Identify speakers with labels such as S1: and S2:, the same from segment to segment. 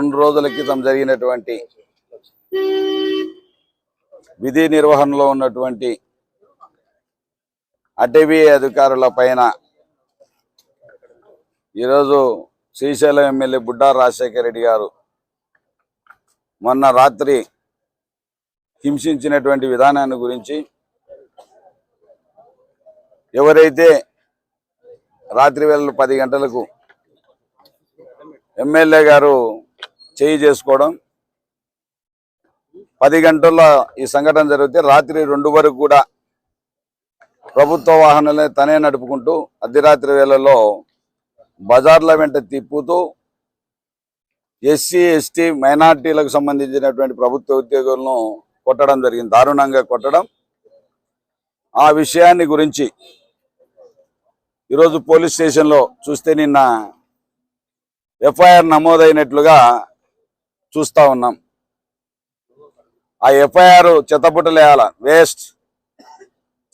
S1: రెండు రోజుల క్రితం జరిగినటువంటి విధి నిర్వహణలో ఉన్నటువంటి అటవీ అధికారుల పైన ఈరోజు శ్రీశైలం ఎమ్మెల్యే బుడ్డా రాజశేఖర రెడ్డి గారు మొన్న రాత్రి హింసించినటువంటి విధానాన్ని గురించి ఎవరైతే రాత్రి వేళ పది గంటలకు ఎమ్మెల్యే గారు చేయి చేసుకోవడం. పది గంటల్లో ఈ సంఘటన జరిగితే రాత్రి రెండు వరకు కూడా ప్రభుత్వ వాహనాలే తనే నడుపుకుంటూ అర్ధరాత్రి వేళల్లో బజార్ల వెంట తిప్పుతూ ఎస్సీ ఎస్టీ మైనార్టీలకు సంబంధించినటువంటి ప్రభుత్వ ఉద్యోగులను కొట్టడం జరిగింది. దారుణంగా కొట్టడం. ఆ విషయాన్ని గురించి ఈరోజు పోలీస్ స్టేషన్లో చూస్తే నిన్న ఎఫ్ఐఆర్ నమోదైనట్లుగా చూస్తా ఉన్నాం. ఆ ఎఫ్ఐఆర్ చెత్తపుట్టలేయాల? వేస్ట్.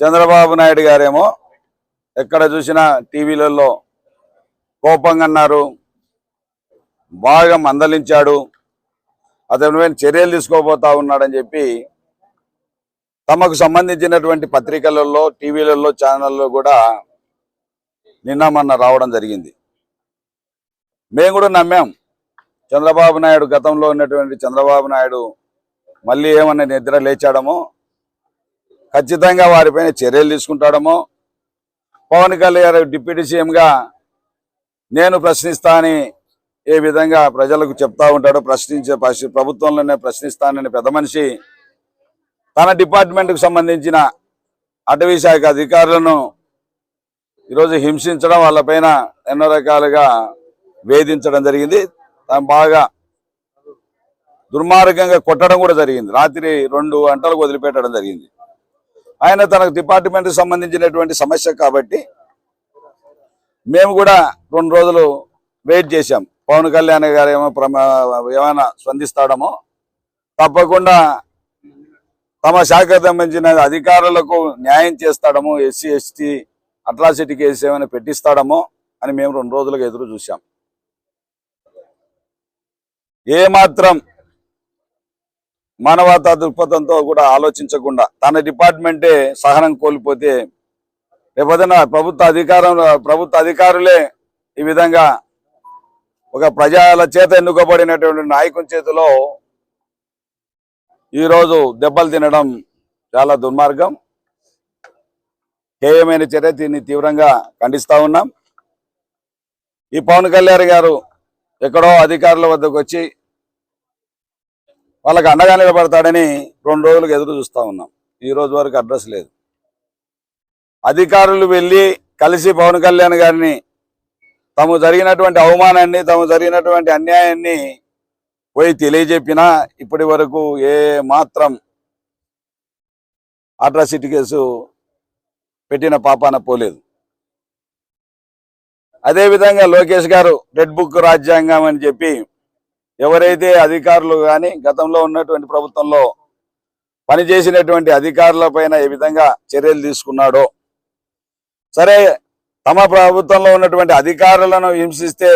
S1: చంద్రబాబు నాయుడు గారేమో ఎక్కడ చూసినా టీవీలలో కోపంగా అన్నారు. బాగా మందలించాడు. అతని మీద చర్యలు తీసుకోబోతా ఉన్నాడని చెప్పి తమకు సంబంధించినటువంటి పత్రికలలో టీవీలలో ఛానల్లో కూడా నిన్న మొన్న రావడం జరిగింది. మేము కూడా నమ్మాం. చంద్రబాబు నాయుడు గతంలో ఉన్నటువంటి చంద్రబాబు నాయుడు మళ్ళీ ఏమన్నా నిద్ర లేచాడమో ఖచ్చితంగా వారిపైన చర్యలు తీసుకుంటాడమో పవన్ కళ్యాణ్ డిప్యూటీ సీఎంగా నేను ప్రశ్నిస్తా అని ఏ విధంగా ప్రజలకు చెప్తా ఉంటాడో ప్రశ్నించే ప్రభుత్వంలోనే ప్రశ్నిస్తానని పెద్ద మనిషి తన డిపార్ట్మెంట్కు సంబంధించిన అటవీ శాఖ అధికారులను ఈరోజు హింసించడం వాళ్ళపైన ఎన్నో రకాలుగా వేధించడం జరిగింది. బాగా దుర్మార్గంగా కొట్టడం కూడా జరిగింది. రాత్రి రెండు గంటలకు వదిలిపెట్టడం జరిగింది. ఆయన తనకు డిపార్ట్మెంట్కి సంబంధించినటువంటి సమస్య కాబట్టి మేము కూడా రెండు రోజులు వెయిట్ చేశాం. పవన్ కళ్యాణ్ గారు ఏమో ప్రమా ఏమైనా స్పందిస్తాడమో. తప్పకుండా తమ శాఖకు సంబంధించిన అధికారులకు న్యాయం చేస్తాడమో ఎస్సీ ఎస్టీ అట్రాసిటీ కేసు ఏమైనా పెట్టిస్తాడమో అని మేము రెండు రోజులుగా ఎదురు చూసాం ఏమాత్రం మానవతా దృక్పథంతో కూడా ఆలోచించకుండా తన డిపార్ట్మెంటే సహనం కోల్పోతే రేపదైనా ప్రభుత్వ అధికారం ప్రభుత్వ అధికారులే ఈ విధంగా ఒక ప్రజల చేత ఎన్నుకోబడినటువంటి నాయకుని చేతిలో ఈరోజు దెబ్బలు తినడం చాలా దుర్మార్గం. హేయమైన చర్య దీన్ని తీవ్రంగా ఖండిస్తా ఉన్నాం. ఈ పవన్ కళ్యాణ్ గారు ఎక్కడో అధికారుల వద్దకు వచ్చి వాళ్ళకి అండగా నిలబడతాడని రెండు రోజులకు ఎదురు చూస్తా ఉన్నాం. ఈ రోజు వరకు అడ్రస్ లేదు. అధికారులు వెళ్ళి కలిసి పవన్ కళ్యాణ్ గారిని తము జరిగినటువంటి అవమానాన్ని తాము జరిగినటువంటి అన్యాయాన్ని పోయి తెలియజెప్పినా ఇప్పటి వరకు ఏ మాత్రం అట్రాసిటీ కేసు పెట్టిన పాపాన పోలేదు. అదేవిధంగా లోకేష్ గారు రెడ్ బుక్ రాజ్యాంగం అని చెప్పి ఎవరైతే అధికారులు కానీ గతంలో ఉన్నటువంటి ప్రభుత్వంలో పనిచేసినటువంటి అధికారుల పైన ఏ విధంగా చర్యలు తీసుకున్నాడో సరే తమ ప్రభుత్వంలో ఉన్నటువంటి అధికారులను హింసిస్తే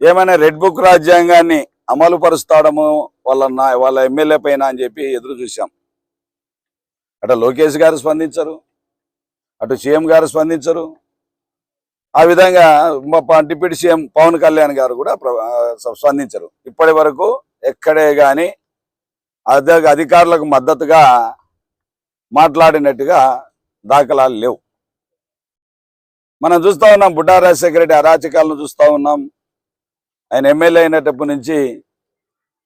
S1: ఏమైనా రెడ్ బుక్ రాజ్యాంగాన్ని అమలు పరుస్తాడము వాళ్ళ నా వాళ్ళ ఎమ్మెల్యే పైన అని చెప్పి ఎదురు చూసాం అటు లోకేష్ గారు స్పందించరు అటు సీఎం గారు స్పందించరు ఆ విధంగా డిప్యూటీ సీఎం పవన్ కళ్యాణ్ గారు కూడా స్పందించరు. ఇప్పటి వరకు ఎక్కడే కానీ అధికారులకు మద్దతుగా మాట్లాడినట్టుగా దాఖలాలు లేవు. మనం చూస్తా ఉన్నాం బుడ్డా రాజశేఖర రెడ్డి అరాచకాలను చూస్తా ఉన్నాం. ఆయన ఎమ్మెల్యే అయినప్పటి నుంచి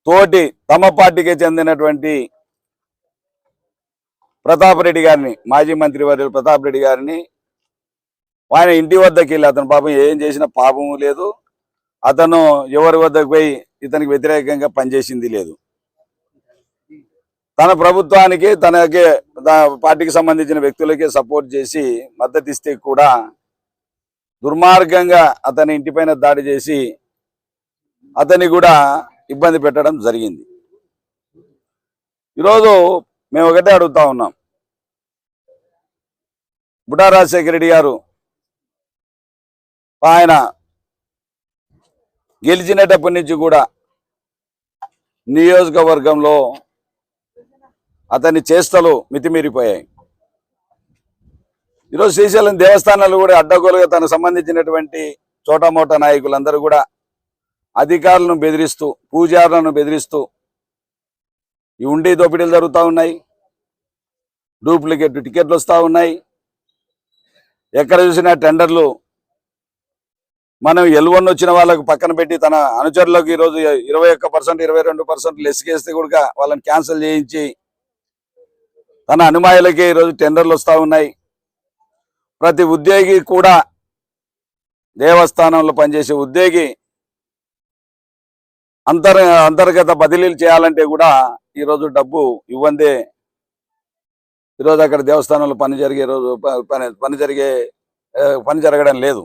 S1: తోటి తమ పార్టీకి చెందినటువంటి ప్రతాప్ రెడ్డి గారిని మాజీ మంత్రి వర్యులు ప్రతాప్ రెడ్డి గారిని ఆయన ఇంటి వద్దకి వెళ్ళి అతను పాపం ఏం చేసిన పాపము లేదు. అతను ఎవరి వద్దకు పోయి ఇతనికి వ్యతిరేకంగా పనిచేసింది లేదు. తన ప్రభుత్వానికి తనకి పార్టీకి సంబంధించిన వ్యక్తులకే సపోర్ట్ చేసి మద్దతు ఇస్తే కూడా దుర్మార్గంగా అతని ఇంటిపైన దాడి చేసి అతన్ని కూడా ఇబ్బంది పెట్టడం జరిగింది. ఈరోజు మేము ఒకటే అడుగుతా ఉన్నాం. బుటా రాజశేఖర రెడ్డి గారు ఆయన గెలిచినప్పటి నుంచి కూడా నియోజకవర్గంలో అతని చేష్టలు మితిమీరిపోయాయి. ఈరోజు శ్రీశైలం దేవస్థానాలు కూడా అడ్డగోలుగా తనకు సంబంధించినటువంటి చోటమోట నాయకులందరూ కూడా అధికారులను బెదిరిస్తూ పూజారులను బెదిరిస్తూ ఈ ఉండి దోపిడీలు జరుగుతూ ఉన్నాయి. డూప్లికేట్ టికెట్లు వస్తూ ఉన్నాయి. ఎక్కడ చూసినా టెండర్లు మనం ఎల్వన్ వచ్చిన వాళ్ళకు పక్కన పెట్టి తన అనుచరులకు ఈరోజు ఇరవై ఒక్క పర్సెంట్ ఇరవై రెండు పర్సెంట్ లెస్కేస్తే కూడా వాళ్ళని క్యాన్సిల్ చేయించి తన అనుమాయులకే ఈరోజు టెండర్లు వస్తూ ఉన్నాయి. ప్రతి ఉద్యోగి కూడా దేవస్థానంలో పనిచేసే ఉద్యోగి అంతర్ అంతర్గత బదిలీలు చేయాలంటే కూడా ఈరోజు డబ్బు ఇవ్వందే. ఈరోజు అక్కడ దేవస్థానంలో పని జరిగే రోజు ప- పని పని జరిగే పని జరగడం లేదు.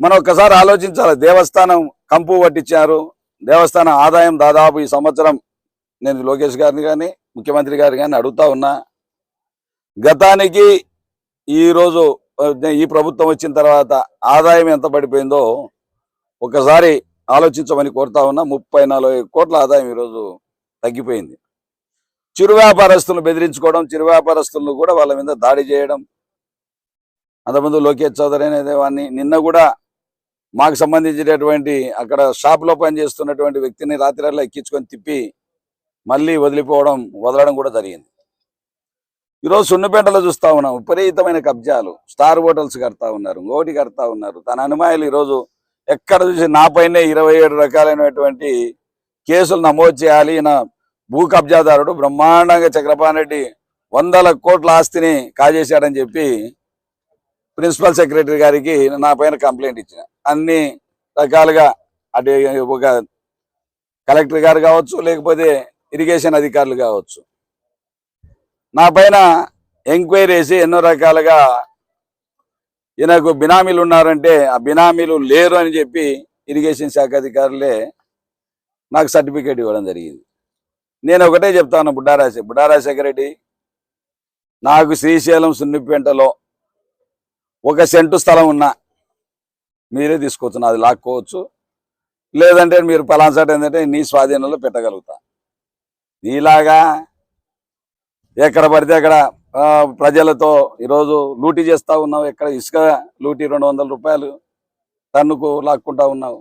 S1: మనం ఒక్కసారి ఆలోచించాలి. దేవస్థానం కంపు పట్టించారు. దేవస్థానం ఆదాయం దాదాపు ఈ సంవత్సరం నేను లోకేష్ గారిని కానీ ముఖ్యమంత్రి గారిని కానీ అడుగుతా ఉన్నా. గతానికి ఈరోజు ఈ ప్రభుత్వం వచ్చిన తర్వాత ఆదాయం ఎంత పడిపోయిందో ఒకసారి ఆలోచించమని కోరుతా ఉన్నా. ముప్పై నలభై కోట్ల ఆదాయం ఈరోజు తగ్గిపోయింది. చిరు వ్యాపారస్తులను బెదిరించుకోవడం చిరు వ్యాపారస్తులను కూడా వాళ్ళ మీద దాడి చేయడం. అంతకుముందు లోకేష్ చౌదరి అనేది వాడిని నిన్న కూడా మాకు సంబంధించినటువంటి అక్కడ షాప్లో పనిచేస్తున్నటువంటి వ్యక్తిని రాత్రిలో ఎక్కించుకొని తిప్పి మళ్ళీ వదిలిపోవడం వదలడం కూడా జరిగింది. ఈరోజు సున్నపేటలో చూస్తా ఉన్నాం. విపరీతమైన కబ్జాలు. స్టార్ హోటల్స్ కడతా ఉన్నారు ఇంకోటి కడతా ఉన్నారు. తన అనుమాయులు ఈరోజు ఎక్కడ చూసి నాపైనే ఇరవై ఏడు రకాలైనటువంటి కేసులు నమోదు చేయాలి. ఈయన భూ కబ్జాదారుడు బ్రహ్మాండంగా చక్రపాణి రెడ్డి వందల కోట్ల ఆస్తిని కాజేశాడని చెప్పి ప్రిన్సిపల్ సెక్రటరీ గారికి నా పైన కంప్లైంట్ ఇచ్చిన. అన్ని రకాలుగా అటు ఒక కలెక్టర్ గారు కావచ్చు లేకపోతే ఇరిగేషన్ అధికారులు కావచ్చు. నా పైన ఎంక్వైరీ వేసి ఎన్నో రకాలుగా ఈయనకు బినామీలు ఉన్నారంటే ఆ బినామీలు లేరు అని చెప్పి ఇరిగేషన్ శాఖ అధికారులే నాకు సర్టిఫికేట్ ఇవ్వడం జరిగింది. నేను ఒకటే చెప్తాను బుడ్డారాశి బుడ్డారాజశేఖర రెడ్డి. నాకు శ్రీశైలం సున్నిపేంటలో ఒక సెంటు స్థలం ఉన్నా మీరే తీసుకోవచ్చు నాది లాక్కోవచ్చు. లేదంటే మీరు పలాన్సాట్ ఏంటంటే నీ స్వాధీనంలో పెట్టగలుగుతా. నీలాగా ఎక్కడ పడితే అక్కడ ప్రజలతో ఈరోజు లూటీ చేస్తా ఉన్నావు. ఎక్కడ ఇసుక లూటీ రెండు వందల రూపాయలు టన్నుకు లాక్కుంటా ఉన్నావు.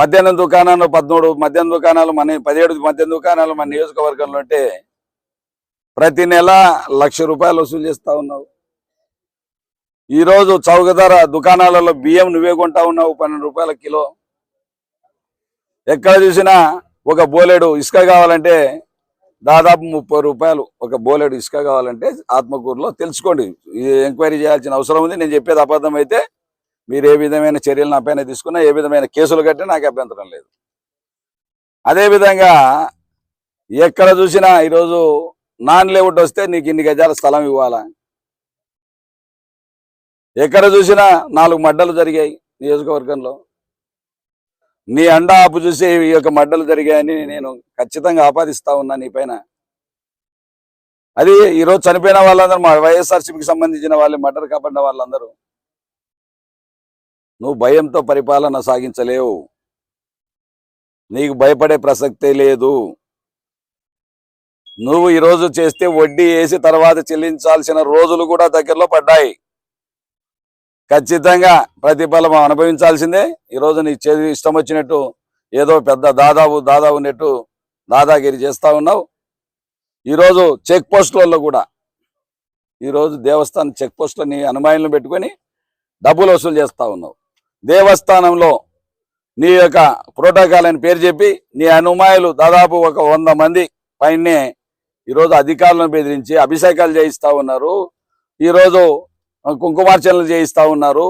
S1: మధ్యాహ్నం దుకాణంలో పదమూడు మధ్యాహ్నం దుకాణాలు మన పదిహేడు మధ్యాహ్నం దుకాణాలు మన నియోజకవర్గంలో ఉంటే ప్రతి నెల లక్ష రూపాయలు వసూలు చేస్తా ఉన్నావు. ఈరోజు చౌక ధర దుకాణాలలో బియ్యం నువ్వే కొంటా ఉన్నావు పన్నెండు రూపాయల కిలో. ఎక్కడ చూసినా ఒక బోలెడు ఇసుక కావాలంటే దాదాపు ముప్పై రూపాయలు ఒక బోలెడు ఇసుక కావాలంటే ఆత్మకూరులో తెలుసుకోండి. ఈ ఎంక్వైరీ చేయాల్సిన అవసరం ఉంది. నేను చెప్పేది అబద్ధం అయితే మీరు ఏ విధమైన చర్యలు నా పైన తీసుకున్నా ఏ విధమైన కేసులు కట్టినా నాకు అభ్యంతరం లేదు. అదేవిధంగా ఎక్కడ చూసినా ఈరోజు నాన్ లేఅవుట్ వస్తే నీకు ఇన్ని గజాల స్థలం ఇవ్వాలా? ఎక్కడ చూసినా నాలుగు మడ్డలు జరిగాయి నియోజకవర్గంలో. నీ అండ ఆపు చూసి ఈ యొక్క మడ్డలు జరిగాయని నేను ఖచ్చితంగా ఆపాదిస్తా ఉన్నా నీ పైన. అది ఈరోజు చనిపోయిన వాళ్ళందరూ మా వైఎస్ఆర్సీపీకి సంబంధించిన వాళ్ళు మడ్డలు కాపాడిన వాళ్ళందరూ. నువ్వు భయంతో పరిపాలన సాగించలేవు. నీకు భయపడే ప్రసక్తే లేదు. నువ్వు ఈరోజు చేస్తే వడ్డీ వేసి తర్వాత చెల్లించాల్సిన రోజులు కూడా దగ్గరలో పడ్డాయి. ఖచ్చితంగా ప్రతిఫలం అనుభవించాల్సిందే. ఈరోజు నీ చేతి ఇష్టం వచ్చినట్టు ఏదో పెద్ద దాదాపు దాదాపు నెట్టు దాదాగిరి చేస్తూ ఉన్నావు. ఈరోజు చెక్ పోస్టులలో కూడా ఈరోజు దేవస్థానం చెక్ పోస్టులని అనుమానులు పెట్టుకొని డబ్బులు వసూలు చేస్తూ ఉన్నావు. దేవస్థానంలో నీ యొక్క ప్రోటోకాల్ అని పేరు చెప్పి నీ అనుమాయులు దాదాపు ఒక వంద మంది పైనే ఈరోజు అధికారులను బెదిరించి అభిషేకాలు చేయిస్తూ ఉన్నారు. ఈరోజు కుంకుమార్చనలు చేయిస్తా ఉన్నారు.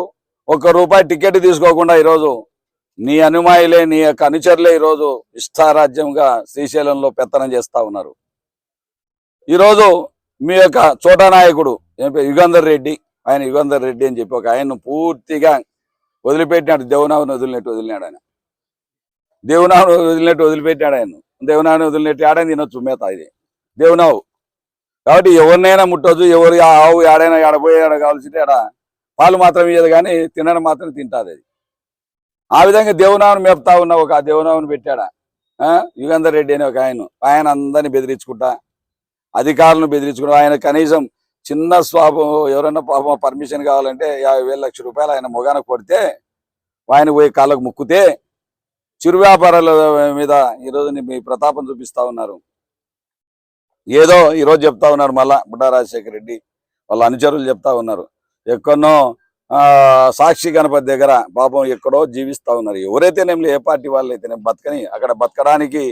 S1: ఒక్క రూపాయి టికెట్ తీసుకోకుండా ఈరోజు నీ అనుమాయిలే నీ యొక్క అనుచరులే ఈరోజు ఇష్టారాజ్యంగా శ్రీశైలంలో పెత్తనం చేస్తా ఉన్నారు. ఈరోజు మీ యొక్క చోటా నాయకుడు యుగంధర్ రెడ్డి. ఆయన యుగంధర్ రెడ్డి అని చెప్పి ఒక ఆయన్ను పూర్తిగా వదిలిపెట్టినాడు. దేవనావుని వదిలినట్టు వదిలినాడు ఆయన. దేవునావుని వదిలినట్టు వదిలిపెట్టినాడు ఆయన దేవునావుని వదిలినట్టు ఆడని తినొచ్చు మేత ఇది. దేవునావు కాబట్టి ఎవరినైనా ముట్టొచ్చు ఎవరు ఆవు ఆడైనా ఆడపోయి ఆడ కావాల్సింటే ఆడ పాలు మాత్రం ఇయ్యదు కానీ తినడం మాత్రం తింటుంది. అది ఆ విధంగా దేవునామను మేపుతా ఉన్న ఒక దేవునామను పెట్టాడా. ఆ? యుగంధర్ రెడ్డి అని ఒక ఆయన ఆయన అందరిని బెదిరించుకుంటా అధికారులను బెదిరించుకుంటా. ఆయన కనీసం చిన్న స్వాపం ఎవరైనా పాపం పర్మిషన్ కావాలంటే యాభై వేల లక్ష రూపాయలు ఆయన మొగాన కొడితే ఆయన పోయి కాళ్ళకు ముక్కితే చిరు వ్యాపారాల మీద ఈరోజు మీ ప్రతాపం చూపిస్తా ఉన్నారు. ఏదో ఈరోజు చెప్తా ఉన్నారు మళ్ళా బుడ్డా రాజశేఖర రెడ్డి. వాళ్ళ అనుచరులు చెప్తా ఉన్నారు. ఎక్కడో ఆ, సాక్షి గణపతి దగ్గర పాపం ఎక్కడో జీవిస్తా ఉన్నారు. ఎవరైతేనేమి ఏ పార్టీ వాళ్ళు అయితేనే బతకని అక్కడ బతకడానికి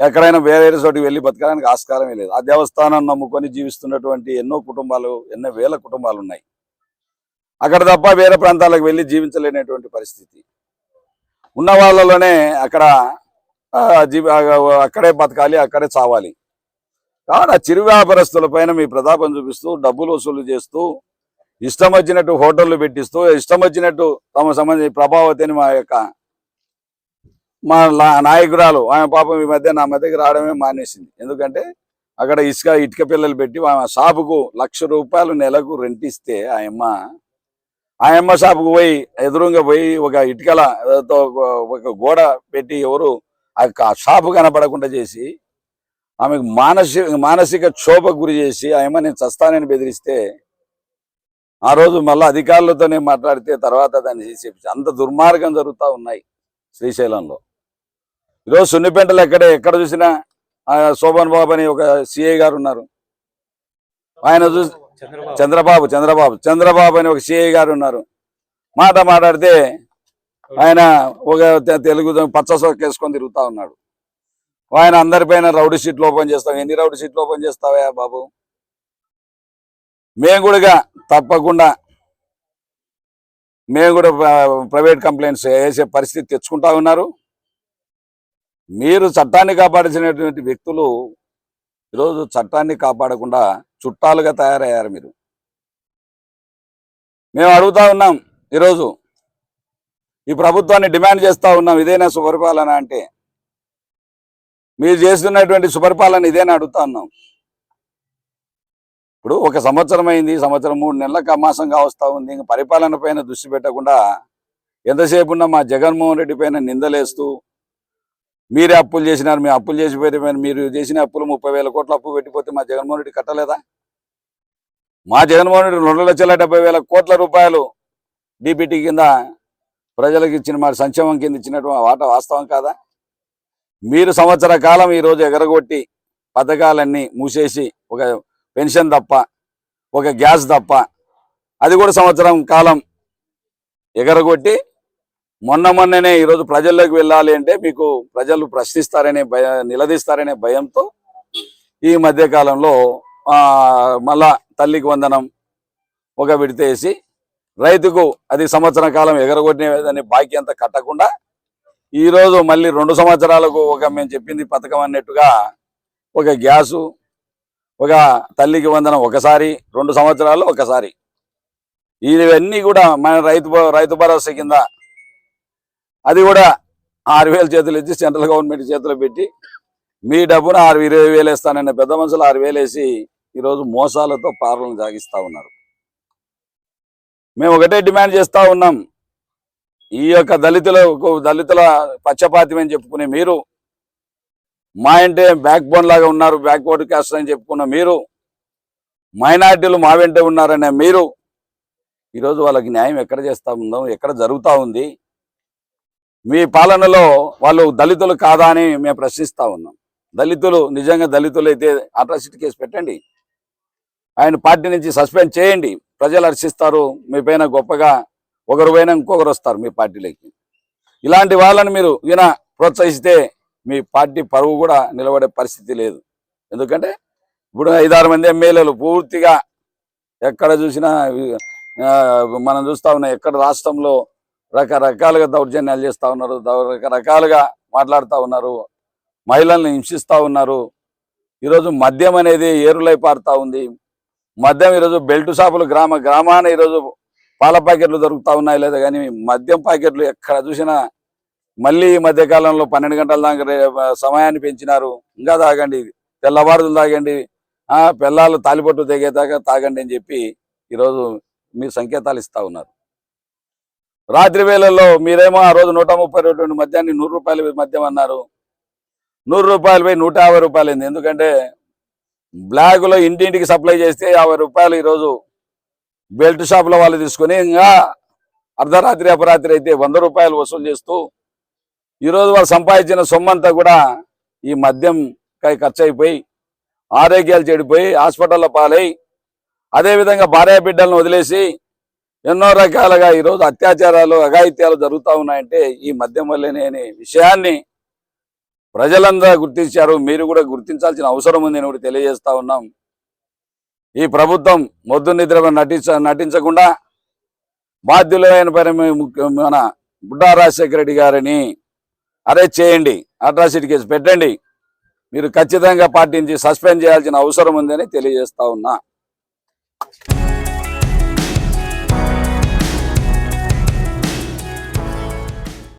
S1: ఎక్కడైనా వేరే చోటికి వెళ్ళి బతకడానికి ఆస్కారమే లేదు. ఆ దేవస్థానం నమ్ముకొని జీవిస్తున్నటువంటి ఎన్నో కుటుంబాలు ఎన్నో వేల కుటుంబాలు ఉన్నాయి. అక్కడ తప్ప వేరే ప్రాంతాలకు వెళ్ళి జీవించలేనటువంటి పరిస్థితి. ఉన్న వాళ్ళలోనే అక్కడ ఆ, జీవి అక్కడే బతకాలి అక్కడే చావాలి. కాబట్టి ఆ చిరు వ్యాపారస్తుల పైన మీ ప్రతాపం చూపిస్తూ డబ్బులు వసూలు చేస్తూ ఇష్టం వచ్చినట్టు హోటళ్ళు పెట్టిస్తూ ఇష్టం వచ్చినట్టు తమ సంబంధించి ప్రభావతి అని మా యొక్క మా నాయకురాలు ఆమె పాపం ఈ మధ్య నా మధ్యకి రావడమే మానేసింది. ఎందుకంటే అక్కడ ఇసుక ఇటుక పిల్లలు పెట్టి ఆమె షాపుకు లక్ష రూపాయలు నెలకు రెంట్ ఇస్తే ఆయమ్మ ఆయమ్మ షాపుకు పోయి ఎదురుగా పోయి ఒక ఇటుకలతో ఒక గోడ పెట్టి ఎవరు ఆ షాపు కనపడకుండా చేసి ఆమెకు మానసిక మానసిక క్షోభకు గురి చేసి ఆయమ్మ నేను చస్తానని బెదిరిస్తే ఆ రోజు మళ్ళీ అధికారులతోనే మాట్లాడితే తర్వాత దాన్ని చేసి అంత దుర్మార్గం జరుగుతూ ఉన్నాయి శ్రీశైలంలో. ఈరోజు సున్నిపెంటలు ఎక్కడే ఎక్కడ చూసినా ఆ శోభన్ బాబు అని ఒక సిఐ గారు ఉన్నారు. ఆయన చూసి
S2: చంద్రబాబు.
S1: చంద్రబాబు చంద్రబాబు అని ఒక సిఐ గారు ఉన్నారు. మాట మాట్లాడితే ఆయన ఒక తెలుగు పచ్చ సోక్ వేసుకొని తిరుగుతా ఉన్నాడు. ఆయన అందరిపైన రౌడీ షీట్లు ఓపెన్ చేస్తాం. ఎన్ని రౌడీ షీట్లు ఓపెన్ చేస్తావా బాబు? మేము కూడా తప్పకుండా మేము కూడా ప్రైవేట్ కంప్లైంట్స్ వేసే పరిస్థితి తెచ్చుకుంటా ఉన్నారు. మీరు చట్టాన్ని కాపాడాల్సినటువంటి వ్యక్తులు ఈరోజు చట్టాన్ని కాపాడకుండా చుట్టాలుగా తయారయ్యారు మీరు. మేము అడుగుతా ఉన్నాం ఈరోజు ఈ ప్రభుత్వాన్ని డిమాండ్ చేస్తూ ఉన్నాం ఇదేనా సుపరిపాలన అంటే. మీరు చేస్తున్నటువంటి సుపరిపాలన ఇదేనా అడుగుతా ఉన్నాం. ఇప్పుడు ఒక సంవత్సరం అయింది సంవత్సరం మూడు నెలలకు అమాసంగా వస్తూ ఉంది. ఇంక పరిపాలన పైన దృష్టి పెట్టకుండా ఎంతసేపు ఉన్నా మా జగన్మోహన్ రెడ్డి పైన నిందలేస్తూ మీరే అప్పులు చేసినారు మీ అప్పులు చేసిపోయిన మీరు చేసిన అప్పులు ముప్పై వేల కోట్ల అప్పు పెట్టిపోతే మా జగన్మోహన్ రెడ్డి కట్టలేదా? మా జగన్మోహన్ రెడ్డి రెండు లక్షల డెబ్బై వేల కోట్ల రూపాయలు డిపిటి కింద ప్రజలకు ఇచ్చిన మరి సంక్షేమం కింద ఇచ్చినటువంటి వాట వాస్తవం కాదా? మీరు సంవత్సర కాలం ఈరోజు ఎగరగొట్టి పథకాలన్నీ మూసేసి ఒక పెన్షన్ తప్ప ఒక గ్యాస్ తప్ప అది కూడా సంవత్సరం కాలం ఎగరగొట్టి మొన్న మొన్ననే ఈరోజు ప్రజల్లోకి వెళ్ళాలి అంటే మీకు ప్రజలు ప్రశ్నిస్తారనే భయ నిలదీస్తారనే భయంతో ఈ మధ్య కాలంలో మళ్ళా తల్లికి వందనం ఒక విడితేసి రైతుకు అది సంవత్సరం కాలం ఎగరగొట్టిన బాకీ అంతా కట్టకుండా ఈరోజు మళ్ళీ రెండు సంవత్సరాలకు ఒక మేము చెప్పింది పథకం అన్నట్టుగా ఒక గ్యాసు ఒక తల్లికి వందనం ఒకసారి రెండు సంవత్సరాలు ఒకసారి. ఇవన్నీ కూడా మన రైతు రైతు భరోసా కింద అది కూడా ఆరు వేల చేతులు ఇచ్చి సెంట్రల్ గవర్నమెంట్ చేతిలో పెట్టి మీ డబ్బును ఆరు ఇరవై వేలు వేస్తానన్న పెద్ద మనుషులు ఆరు వేలు వేసి ఈరోజు మోసాలతో పార్లను సాగిస్తూ ఉన్నారు. మేము ఒకటే డిమాండ్ చేస్తూ ఉన్నాం. ఈ యొక్క దళితులకు దళితుల పచ్చపాతి అని చెప్పుకునే మీరు మా అంటే బ్యాక్ బోన్ లాగా ఉన్నారు బ్యాక్వర్డ్ క్యాస్ట్ అని చెప్పుకున్న మీరు మైనార్టీలు మా వెంటే ఉన్నారనే మీరు ఈరోజు వాళ్ళకి న్యాయం ఎక్కడ చేస్తా ఉందాం ఎక్కడ జరుగుతూ ఉంది మీ పాలనలో వాళ్ళు దళితులు కాదా అని మేము ప్రశ్నిస్తా ఉన్నాం. దళితులు నిజంగా దళితులు అయితే అట్రాసిటీ కేసు పెట్టండి. ఆయన పార్టీ నుంచి సస్పెండ్ చేయండి. ప్రజలు హర్షిస్తారు. మీ పైన గొప్పగా ఒకరు పోయినా ఇంకొకరు వస్తారు మీ పార్టీలోకి. ఇలాంటి వాళ్ళని మీరు ఈయన ప్రోత్సహిస్తే మీ పార్టీ పరువు కూడా నిలబడే పరిస్థితి లేదు. ఎందుకంటే ఇప్పుడు ఐదారు మంది ఎమ్మెల్యేలు పూర్తిగా ఎక్కడ చూసినా మనం చూస్తా ఉన్నాం ఎక్కడ రాష్ట్రంలో రకరకాలుగా దౌర్జన్యాలు చేస్తా ఉన్నారు రకరకాలుగా మాట్లాడుతూ ఉన్నారు మహిళల్ని హింసిస్తూ ఉన్నారు. ఈరోజు మద్యం అనేది ఏరులై పారుతా ఉంది. మద్యం ఈరోజు బెల్ట్ షాపులు గ్రామ గ్రామాన ఈరోజు పాల ప్యాకెట్లు దొరుకుతా ఉన్నాయి లేదా కానీ మద్యం ప్యాకెట్లు ఎక్కడ చూసినా మళ్ళీ ఈ మధ్య కాలంలో పన్నెండు గంటల దాకా సమయాన్ని పెంచినారు. ఇంకా తాగండి. తెల్లవారులు తాగండి. ఆ పిల్లలు తాలిపట్టు తెగేదాకా తాగండి అని చెప్పి ఈరోజు మీరు సంకేతాలు ఇస్తా ఉన్నారు. రాత్రి వేళల్లో మీరేమో ఆ రోజు నూట ముప్పై రెండు మద్యాన్ని నూరు రూపాయల మద్యం అన్నారు. నూరు రూపాయలు పోయి నూట యాభై రూపాయలు అయింది ఎందుకంటే బ్లాక్లో ఇంటింటికి సప్లై చేస్తే యాభై రూపాయలు ఈరోజు బెల్ట్ షాపుల వాళ్ళు తీసుకొని ఇంకా అర్ధరాత్రి అపరాత్రి అయితే వంద రూపాయలు వసూలు చేస్తూ ఈరోజు వాళ్ళు సంపాదించిన సొమ్మంతా కూడా ఈ మద్యం ఖర్చు అయిపోయి ఆరోగ్యాలు చెడిపోయి హాస్పిటల్లో పాలై అదేవిధంగా భార్య బిడ్డలను వదిలేసి ఎన్నో రకాలుగా ఈరోజు అత్యాచారాలు అఘాయిత్యాలు జరుగుతూ ఉన్నాయంటే ఈ మద్యం వల్లనే అనే విషయాన్ని ప్రజలందరూ గుర్తించారు. మీరు కూడా గుర్తించాల్సిన అవసరం ఉంది అని కూడా తెలియజేస్తా ఉన్నాం. ఈ ప్రభుత్వం మొద్దు నిద్ర నటించ నటించకుండా బాధ్యులైన పని మన బుడ్డా రాజశేఖర రెడ్డి గారిని అరెస్ట్ చేయండి. అట్రాసిటీ కేసు పెట్టండి. మీరు ఖచ్చితంగా పాటించి సస్పెండ్ చేయాల్సిన అవసరం ఉందని తెలియజేస్తా ఉన్నా.